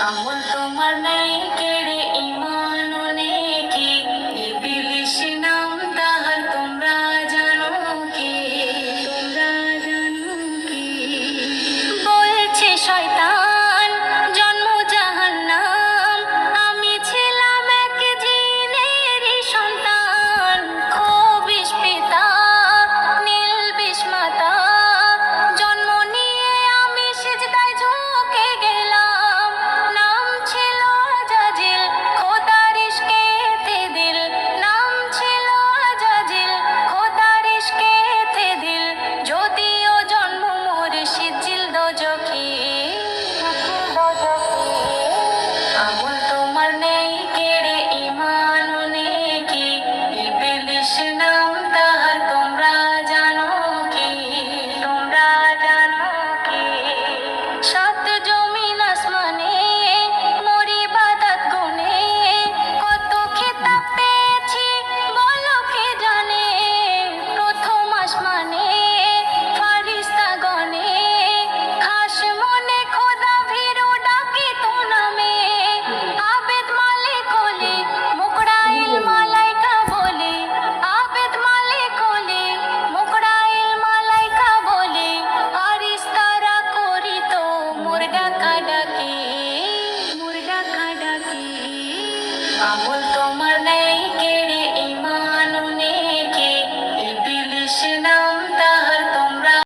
I'm worth the money. মামুল তোমার নেই